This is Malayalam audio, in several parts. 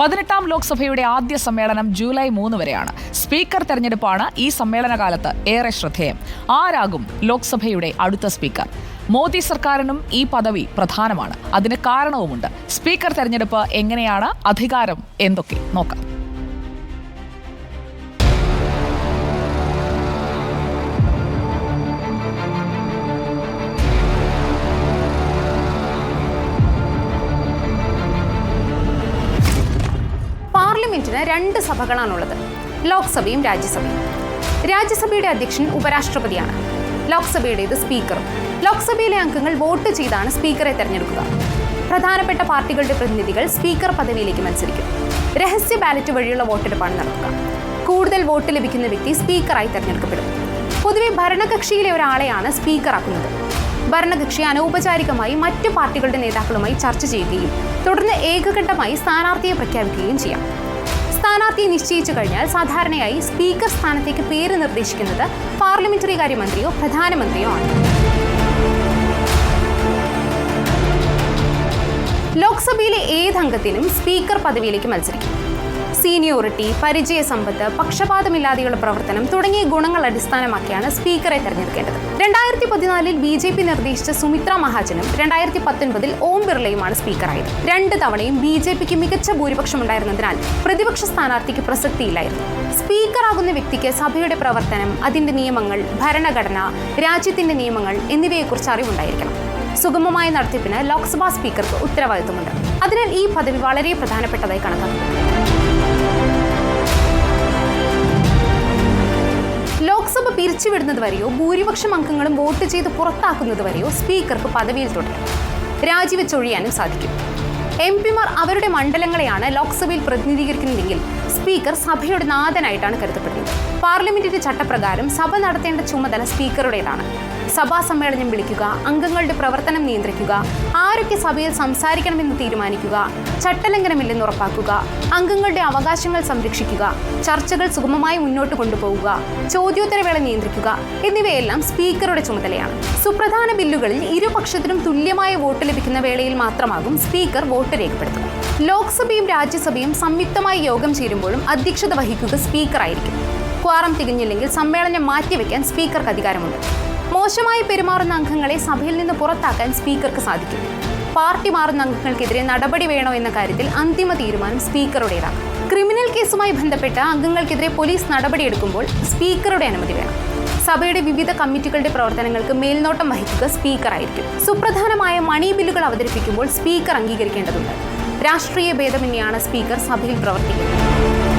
പതിനെട്ടാം ലോക്സഭയുടെ ആദ്യ സമ്മേളനം ജൂലൈ മൂന്ന് വരെയാണ്. സ്പീക്കർ തെരഞ്ഞെടുപ്പാണ് ഈ സമ്മേളനകാലത്ത് ഏറെ ശ്രദ്ധേയം. ആരാകും ലോക്സഭയുടെ അടുത്ത സ്പീക്കർ? മോദി സർക്കാരിനും ഈ പദവി പ്രധാനമാണ്. അതിന് കാരണവുമുണ്ട്. സ്പീക്കർ തെരഞ്ഞെടുപ്പ് എങ്ങനെയാണ്? അധികാരം എന്തൊക്കെ? നോക്കാം. പാർലമെന്റിന് രണ്ട് സഭകളാണുള്ളത്. ലോക്സഭയും രാജ്യസഭയും. രാജ്യസഭയുടെ അധ്യക്ഷൻ ഉപരാഷ്ട്രപതിയാണ്. ലോക്സഭയുടേത് സ്പീക്കറും. ലോക്സഭയിലെ അംഗങ്ങൾ വോട്ട് ചെയ്താണ് സ്പീക്കറെ തെരഞ്ഞെടുക്കുക. പ്രധാനപ്പെട്ട പാർട്ടികളുടെ പ്രതിനിധികൾ സ്പീക്കർ പദവിയിലേക്ക് മത്സരിക്കും. രഹസ്യ ബാലറ്റ് വഴിയുള്ള വോട്ടെടുപ്പാണ് നടക്കുക. കൂടുതൽ വോട്ട് ലഭിക്കുന്ന വ്യക്തി സ്പീക്കറായി തെരഞ്ഞെടുക്കപ്പെടും. പൊതുവെ ഭരണകക്ഷിയിലെ ഒരാളെയാണ് സ്പീക്കറാക്കുന്നത്. ഭരണകക്ഷി അനൗപചാരികമായി മറ്റു പാർട്ടികളുടെ നേതാക്കളുമായി ചർച്ച ചെയ്യുകയും തുടർന്ന് ഏകഘട്ടമായി സ്ഥാനാർത്ഥിയെ പ്രഖ്യാപിക്കുകയും ചെയ്യാം. സ്ഥാനാർത്ഥിയെ നിശ്ചയിച്ചു കഴിഞ്ഞാൽ സാധാരണയായി സ്പീക്കർ സ്ഥാനത്തേക്ക് പേര് നിർദ്ദേശിക്കുന്നത് പാർലമെന്ററി കാര്യമന്ത്രിയോ പ്രധാനമന്ത്രിയോ ആണ്. ലോക്സഭയിലെ ഏതംഗത്തിനും സ്പീക്കർ പദവിയിലേക്ക് മത്സരിക്കും. സീനിയോറിറ്റി പരിചയസമ്പത്ത് പക്ഷപാതമില്ലാതെയുള്ള പ്രവർത്തനം തുടങ്ങിയ ഗുണങ്ങൾ അടിസ്ഥാനമാക്കിയാണ് സ്പീക്കറെ തെരഞ്ഞെടുക്കേണ്ടത്. രണ്ടായിരത്തി പതിനാലിൽ ബി ജെ പി നിർദ്ദേശിച്ച സുമിത്ര മഹാജനും രണ്ടായിരത്തി പത്തൊൻപതിൽ ഓം ബിർളയുമാണ് സ്പീക്കറായത്. രണ്ട് തവണയും ബി ജെ പിക്ക് മികച്ച ഭൂരിപക്ഷം ഉണ്ടായിരുന്നതിനാൽ പ്രതിപക്ഷ സ്ഥാനാർത്ഥിക്ക് പ്രസക്തിയില്ലായിരുന്നു. സ്പീക്കറാകുന്ന വ്യക്തിക്ക് സഭയുടെ പ്രവർത്തനം അതിന്റെ നിയമങ്ങൾ ഭരണഘടന രാജ്യത്തിന്റെ നിയമങ്ങൾ എന്നിവയെക്കുറിച്ച് അറിവുണ്ടായിരിക്കണം. സുഗമമായ നടത്തിപ്പിന് ലോക്സഭാ സ്പീക്കർക്ക് ഉത്തരവാദിത്തമുണ്ട് അതിനാൽ ഈ പദവി വളരെ പ്രധാനപ്പെട്ടതായി കണക്കാക്കുന്നു. ലോക്സഭ പിരിച്ചുവിടുന്നത് വരെയോ ഭൂരിപക്ഷം അംഗങ്ങളും വോട്ട് ചെയ്ത് പുറത്താക്കുന്നത് വരെയോ സ്പീക്കർക്ക് പദവിയിൽ തുടരും. രാജിവെച്ചൊഴിയാനും സാധിക്കും. എം പിമാർ അവരുടെ മണ്ഡലങ്ങളെയാണ് ലോക്സഭയിൽ പ്രതിനിധീകരിക്കുന്നതെങ്കിൽ സ്പീക്കർ സഭയുടെ നാഥനായിട്ടാണ് കരുതപ്പെടുന്നത്. പാർലമെന്റിന്റെ ചട്ടപ്രകാരം സഭ നടത്തേണ്ട ചുമതല സ്പീക്കറുടേതാണ്. സഭാ സമ്മേളനം വിളിക്കുക അംഗങ്ങളുടെ പ്രവർത്തനം നിയന്ത്രിക്കുക ആരൊക്കെ സഭയിൽ സംസാരിക്കണമെന്ന് തീരുമാനിക്കുക ചട്ടലംഘനമില്ലെന്ന് ഉറപ്പാക്കുക അംഗങ്ങളുടെ അവകാശങ്ങൾ സംരക്ഷിക്കുക ചർച്ചകൾ സുഗമമായി മുന്നോട്ട് കൊണ്ടുപോകുക ചോദ്യോത്തരവേള നിയന്ത്രിക്കുക എന്നിവയെല്ലാം സ്പീക്കറുടെ ചുമതലയാണ്. സുപ്രധാന ബില്ലുകളിൽ ഇരുപക്ഷത്തിനും തുല്യമായ വോട്ട് ലഭിക്കുന്ന വേളയിൽ മാത്രമാകും സ്പീക്കർ വോട്ട് രേഖപ്പെടുത്തുക. ലോക്സഭയും രാജ്യസഭയും സംയുക്തമായി യോഗം ചേരുമ്പോഴും അധ്യക്ഷത വഹിക്കുക സ്പീക്കറായിരിക്കും. ക്വാറം തികഞ്ഞില്ലെങ്കിൽ സമ്മേളനം മാറ്റിവെക്കാൻ സ്പീക്കർക്ക് അധികാരമുണ്ട്. മോശമായി പെരുമാറുന്ന അംഗങ്ങളെ സഭയിൽ നിന്ന് പുറത്താക്കാൻ സ്പീക്കർക്ക് സാധിക്കും. പാർട്ടി മാറുന്ന അംഗങ്ങൾക്കെതിരെ നടപടി വേണോ എന്ന കാര്യത്തിൽ അന്തിമ തീരുമാനം സ്പീക്കറുടേതാണ്. ക്രിമിനൽ കേസുമായി ബന്ധപ്പെട്ട അംഗങ്ങൾക്കെതിരെ പോലീസ് നടപടിയെടുക്കുമ്പോൾ സ്പീക്കറുടെ അനുമതി വേണം. സഭയുടെ വിവിധ കമ്മിറ്റികളുടെ പ്രവർത്തനങ്ങൾക്ക് മേൽനോട്ടം വഹിക്കുക സ്പീക്കറായിരിക്കും. സുപ്രധാനമായ മണി ബില്ലുകൾ അവതരിപ്പിക്കുമ്പോൾ സ്പീക്കർ അംഗീകരിക്കേണ്ടതുണ്ട്. രാഷ്ട്രീയ ഭേദമന്യാണ് സ്പീക്കർ സഭയിൽ പ്രവർത്തിക്കുന്നത്.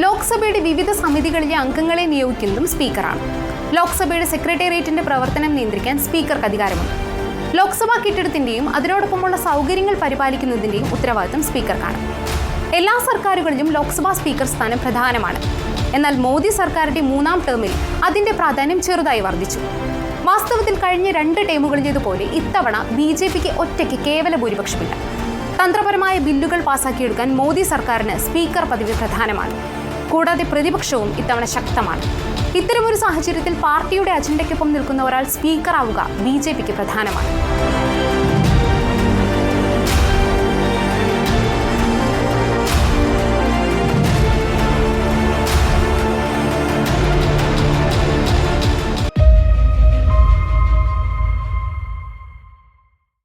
ലോക്സഭയുടെ വിവിധ സമിതികളിലെ അംഗങ്ങളെ നിയോഗിക്കുന്നതും സ്പീക്കറാണ്. ലോക്സഭയുടെ സെക്രട്ടേറിയറ്റിന്റെ പ്രവർത്തനം നിയന്ത്രിക്കാൻ സ്പീക്കർക്ക് അധികാരമുണ്ട്. ലോക്സഭാ കെട്ടിടത്തിന്റെയും അതിനോടൊപ്പമുള്ള സൗകര്യങ്ങൾ പരിപാലിക്കുന്നതിന്റെയും ഉത്തരവാദിത്തം സ്പീക്കർക്കാണ്. എല്ലാ സർക്കാരുകളിലും ലോക്സഭാ സ്പീക്കർ സ്ഥാനം പ്രധാനമാണ്. എന്നാൽ മോദി സർക്കാരിന്റെ മൂന്നാം ടേമിൽ അതിന്റെ പ്രാധാന്യം ചെറുതായി വർദ്ധിച്ചു. വാസ്തവത്തിൽ കഴിഞ്ഞ രണ്ട് ടേമുകളിലേതുപോലെ ഇത്തവണ ബി ജെ പിക്ക് ഒറ്റയ്ക്ക് കേവല ഭൂരിപക്ഷമില്ല. തന്ത്രപരമായ ബില്ലുകൾ പാസാക്കിയെടുക്കാൻ മോദി സർക്കാരിന് സ്പീക്കർ പദവി പ്രധാനമാണ്. കൂടാതെ പ്രതിപക്ഷവും ഇത്തവണ ശക്തമാണ്. ഇത്തരമൊരു സാഹചര്യത്തിൽ പാർട്ടിയുടെ അജണ്ടയ്ക്കൊപ്പം നിൽക്കുന്ന ഒരാൾ സ്പീക്കറാവുക ബി ജെ പിക്ക് പ്രധാനമാണ്.